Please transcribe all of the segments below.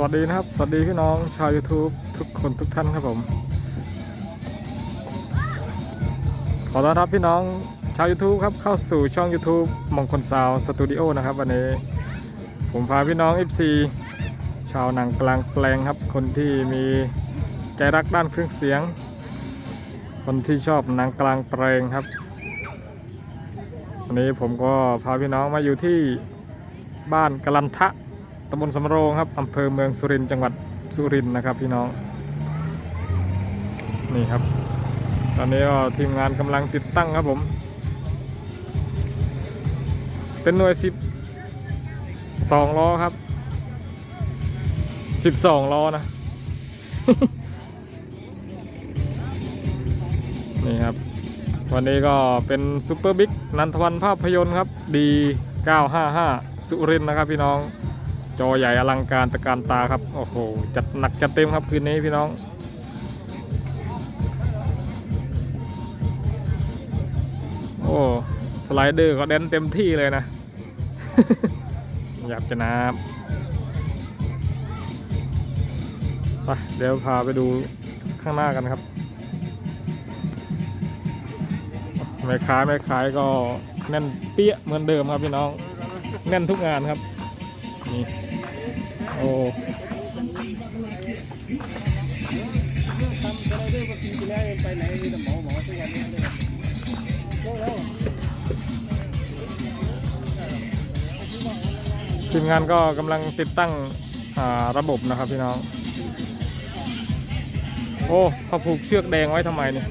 สวัสดีนะครับ สวัสดีพี่น้องชาว YouTube ทุกคนทุกท่านครับผม ขอต้อนรับพี่น้องชาว YouTube ครับเข้าสู่ช่อง YouTube มงคลซาวสตูดิโอนะครับวันนี้ ผมพาพี่น้อง FC ชาวหนังกลางแปลงครับ คนที่มีใจรักด้านเครื่องเสียง คนที่ชอบหนังกลางแปลงครับ วันนี้ผมก็พาพี่น้องมาอยู่ที่บ้านกลันทะ ตำบลสำโรงครับอำเภอเมืองสุรินทร์จังหวัดสุรินทร์นะครับพี่น้อง นี่ครับ ตอนนี้ก็ทีมงานกำลังติดตั้งครับผม เป็นหน่วยสิบสองล้อครับสิบสองล้อนะ นี่ครับ วันนี้ก็เป็นซูเปอร์บิ๊กนันทวันภาพยนตร์ครับ ดี 955 สุรินทร์นะครับพี่น้อง จอใหญ่อลังการตะการตาครับ โอ้โห จัดหนักจัดเต็มครับคืนนี้พี่น้องโอ้สไลเดอร์ก็เด่นเต็มที่เลยนะอยากจะนับไปเดี๋ยวพาไปดูข้างหน้ากันครับแม่ค้าแม่ขายก็แน่นเปี้ยเหมือนเดิมครับพี่น้อง แน่นทุกงานครับนี่ โอ้ทีมงานก็กำลังติดตั้งระบบนะครับพี่น้อง โอ้เขาผูกเชือกแดงไว้ทำไมเนี่ย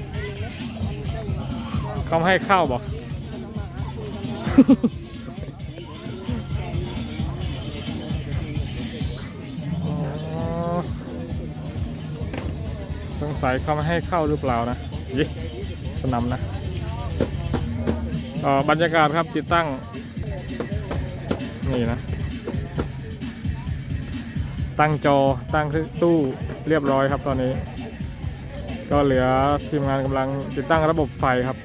เขาให้ข้าวบอก สงสัยเขาไม่ให้เข้าหรือเปล่านะยิสนำนะก็บรรยากาศครับติดตั้ง นี่นะ ตั้งจอตั้งตู้เรียบร้อยครับตอนนี้ ก็เหลือทีมงานกำลังติดตั้งระบบไฟครับ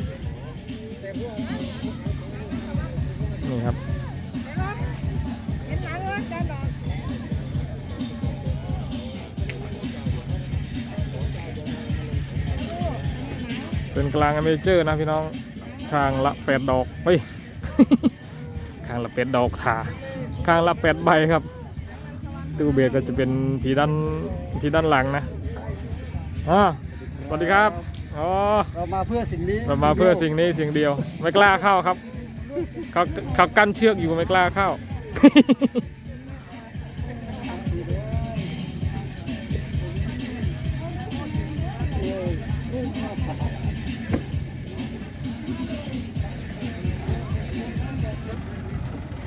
นี่ครับ เป็นกลางอเมเจอร์นะพี่น้องข้างละแปดดอกเฮ้ยข้างละแปดดอกถาข้างละแปดใบครับตู้เบสก็จะเป็นผีด้านผีด้านหลังนะอ่าสวัสดีครับอ๋อเรามาเพื่อสิ่งนี้เรามาเพื่อสิ่งนี้สิ่งเดียว ไม่กล้าเข้าครับเขาเขากั้นเชือกอยู่ไม่กล้าเข้า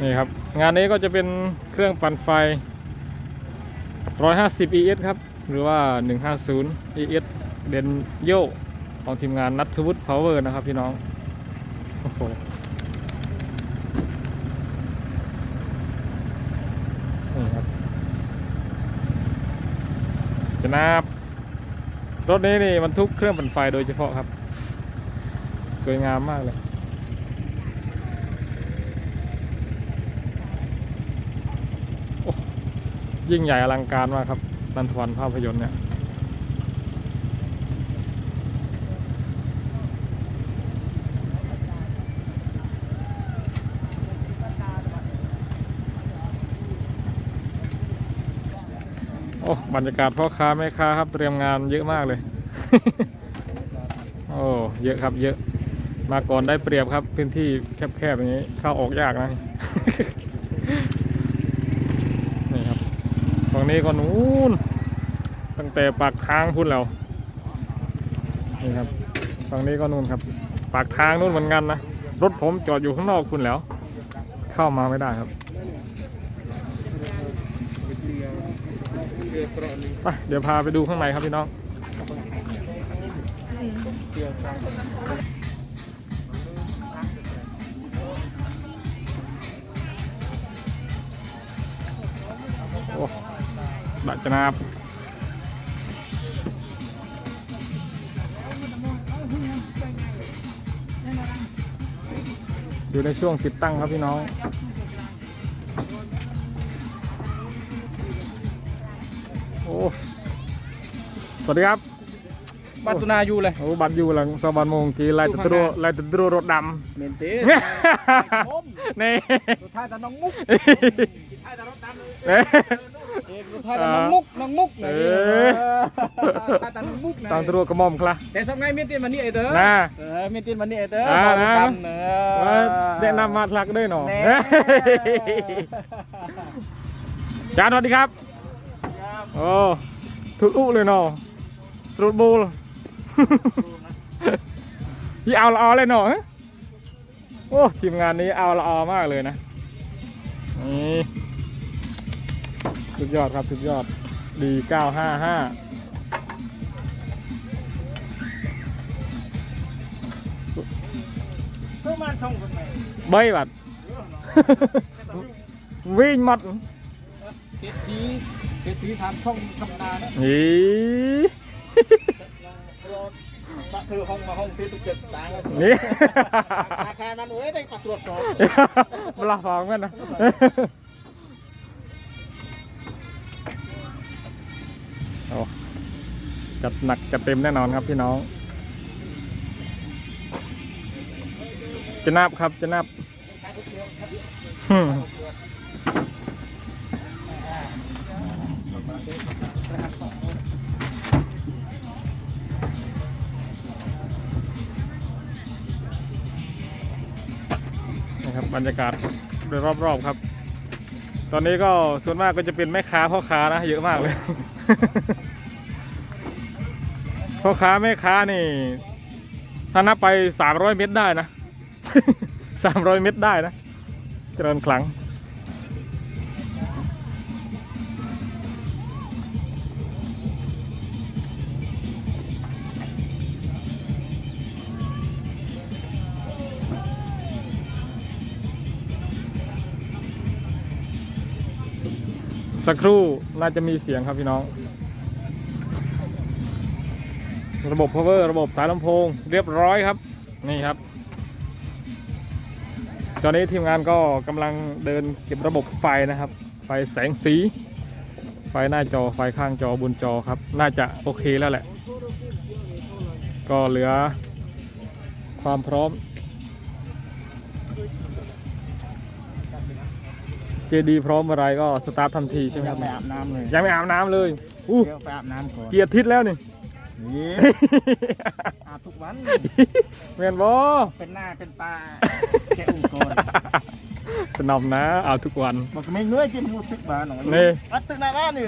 นี่ครับ งานนี้ก็จะเป็นเครื่องปั่นไฟ 150 ES ครับ หรือว่า 150 ES เดนโยของทีมงานนัทวุฒิพาวเวอร์นะครับพี่น้อง โอ้โหนี่ครับจะนับรถนี้นี่มันทุกเครื่องปั่นไฟโดยเฉพาะครับ สวยงามมากเลย ยิ่งใหญ่อลังการมากครับนันทวันภาพยนตร์เนี่ยโอ้บรรยากาศพ่อค้าแม่ค้าครับเตรียมงานเยอะมากเลย โอ้เยอะครับเยอะมาก่อนได้เปรียบครับพื้นที่แคบๆอย่างนี้เข้าออกยากนะ นี่ครับ ฝั่งนี้ก็นู้นตั้งแต่ปากทางพุ่นแล้วนี่ครับฝั่งนี้ก็นู่นครับ ปากทางนู่นเหมือนกันนะรถผมจอดอยู่ข้างนอกคุณแล้ว เข้ามาไม่ได้ครับไปเดี๋ยวพาไปดูข้างในครับพี่น้องโอ้ ดักจนาบอยู่ในช่วงติดตั้งครับพี่น้องโอ้สวัสดีครับบัตรตุนาอยู่เลยโอ้บัตรอยู่หลังสบันโมงกีไล่ตะตรัวไล่ตะตรัวรถดเมนเต้ำผมนี่สุดท้ายแต่น้องมุกสุดท้ายแต่รถดำเลย เอ๊ะเอกสุดท้ายแต่น้องมุกน้องมุกไหนเอ้ยสุดท้ายแต่น้องมุกไหนตามตรัวกระหม่อมคละแต่สมัยเมียนเตียนวันนี้ไอ้เด้อน่าเออเมียนเตียนวันนี้ไอ้เด้ออ่ารถดำเนว่าอะแนะนำมาทลักด้วยหนอแน่จานสวัสดีครับโอ้ทุกอุเลยเนาะสรุปบูลพี่เอาละออเลยเนาะฮะโอ้ทีมงานนี้เอาละออมากเลยนะนี่ สุดยอดครับสุดยอดดี955เพื่อมาช่องคนไหนเบ้ยบัดวิ่งหมัดเจ็ดทีเจ็ดสีทำช่องธรรมดานะนี่รถบัตรเธอห้องมาห้องที่ตุกเจ็ดสตางค์นี่ธนาคารมันเอ้ยได้ปัดตรวจสอบเวลาฟังกันนะ จัดหนักจัดเต็มแน่นอนครับพี่น้อง จะนับครับจะนับนะครับบรรยากาศโดยรอบๆครับ ตอนนี้ก็ส่วนมากก็จะเป็นแม่ค้าพ่อค้านะ เยอะมากเลย พ่อค้าแม่ค้านี่ ถ้านับไป300เมตรได้นะ300เมตรได้นะ เจริญคลังสักครู่น่าจะมีเสียงครับพี่น้อง ระบบ power ระบบสายลำโพง เรียบร้อยครับ นี่ครับ ตอนนี้ทีมงานก็กำลังเดินเก็บระบบไฟนะครับ ไฟแสงสี ไฟหน้าจอไฟข้างจอบนจอครับ น่าจะโอเคแล้วแหละ ก็เหลือความพร้อมเจดีพร้อมเมื่อไหรก็สตาร์ททันทีใช่ไหมคยัรังบ ไม่อาบน้ำเลยยังไม่อาบน้ำเลยอู้เดี๋ยวไปอาบน้ำก่อน เกียร์ทิศแล้วนี่ นี่อาบทุกวันเมียนบอเป็นหน้าเป็นตาแกอุ้งก่อนสนอมนะเอาทุกวันมันก็ไม่เงยจิ้มหูตึกบ้านหน่อยนี่อัดตึกหน้าบ้านนี่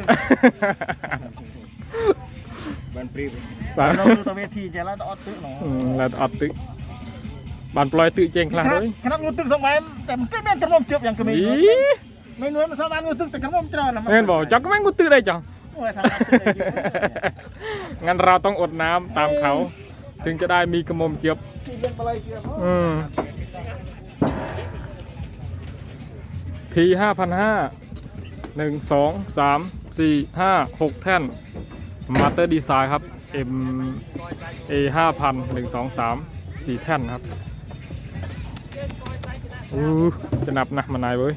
บันปรีบบ้านเราดูตัวเวทีจะแล้วอัดตึกหน่อยอืมแล้วอัดตึกบ้านปล่อยตึกเจงคลาเลยขนาดงูตึกสมัยแต่มันก็แม่นกระหม่อมเจือบอย่างกระอีมีไม่น้อยมันสร้างงูตึกแต่กระหม่อมเจริญนะเมียนบอกจักก็แม่งกูตึกได้จัง โอ้ยทำงานตึกได้เยอะงั้นเราต้องอดน้ำตามเขา ถึงจะได้มีกระมมเจียบสี่เดือนอะไรเกี่ยวอืม ทีห้าพันห้าหนึ่งสองสามสี่ห้าหกแท่นมาสเตอร์ดีไซน์ครับ M A ห้าพันหนึ่งสองสามสี่แท่นครับอู้จะนับนะมานายเว้ย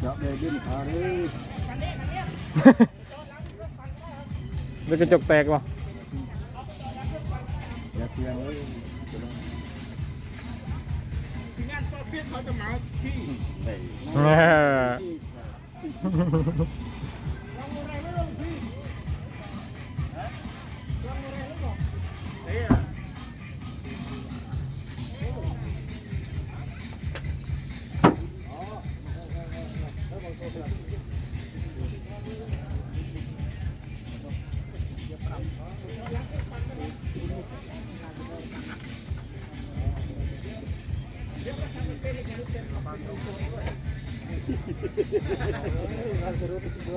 เดี๋ยวเดี๋ยวยื่นขาเลยแล้วกระจกแตกวะอย่าเพียงเลยงานต่อเพีย งเขาจะมาที่แหม่ น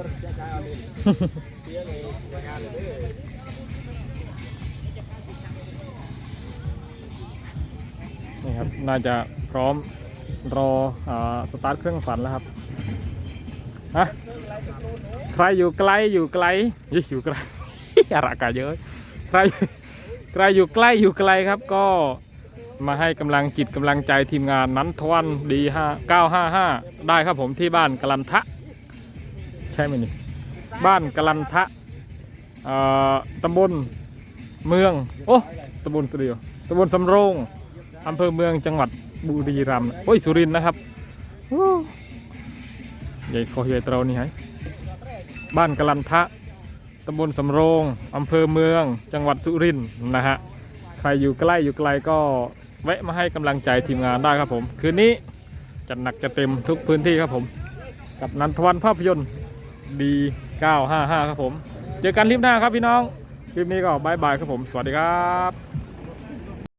ี่ครับ น่าจะพร้อมรออาสตาร์ทเครื่องฝันแล้วครับฮะใครอยู่ไกลอยู่ไกลยี่อยู่ไกลอาระกาเยอะใครใครอยู่ใกล้อยู่ไกลครับก็มาให้กำลังจิตกำลังใจทีมงานนั้นทวันดีห้าเก้าห้าห้าได้ครับผมที่บ้านกลันทะ ช่ไหมนี่บ้านกลันทะตำบลเมือง โอ้ตำบลสุริโยตำบลสำโรงอำเภอเมืองจังหวัดบุรีรัมย์โอ้ยสุรินทร์นะครับใหญ่คอใหญ่เตรานี่ไงบ้านกลันทะตำบลสำโรงอำเภอเมือง จังหวัดสุรินทร์นะฮะใครอยู่ใกล้อยู่ไกลก็แวะมาให้กำลังใจทีมงานได้ครับผม คืนนี้จัดหนักจะเต็มทุกพื้นที่ครับผม กับนันทวันภาพยนตร์ ดี955 ครับผม เจอกันคลิปหน้าครับพี่น้อง คลิปนี้ก็บายบายครับผม สวัสดีครับ